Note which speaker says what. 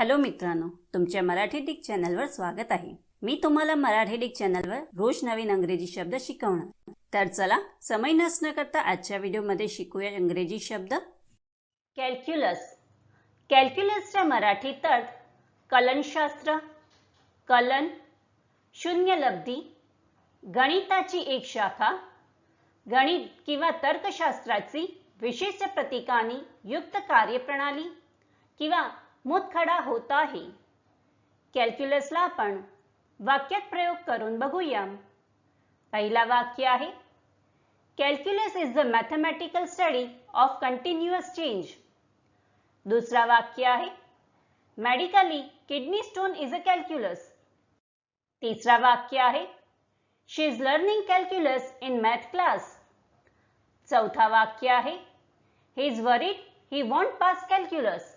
Speaker 1: Hello मित्रांनो तुमच्या Marathi Dick चॅनलवर स्वागत आहे. मी तुम्हाला मराठी डिक चॅनलवर रोज नवीन अंग्रेजी शब्द शिकवणार. तर चला समय नसणं करता आजच्या व्हिडिओमध्ये शिकूया इंग्रजी शब्द. कॅल्क्युलस. कॅल्क्युलसच्या मराठीत अर्थ कलनशास्त्र कलन शून्य लब्धी गणिताची एक शाखा गणित किंवा तर्कशास्त्राची विशिष्ट प्रतीकानी युक्त कार्यप्रणाली किंवा मुतखडा होत आहे कॅल्क्युलसला आपण वाक्यात प्रयोग करून बघूया पहिला वाक्य आहे calculus is the mathematical study of continuous change. दुसरा वाक्य आहे medically kidney stone is a calculus. तिसरा वाक्य आहे she is learning calculus in math class. चौथा वाक्य आहे he is worried he want pass calculus.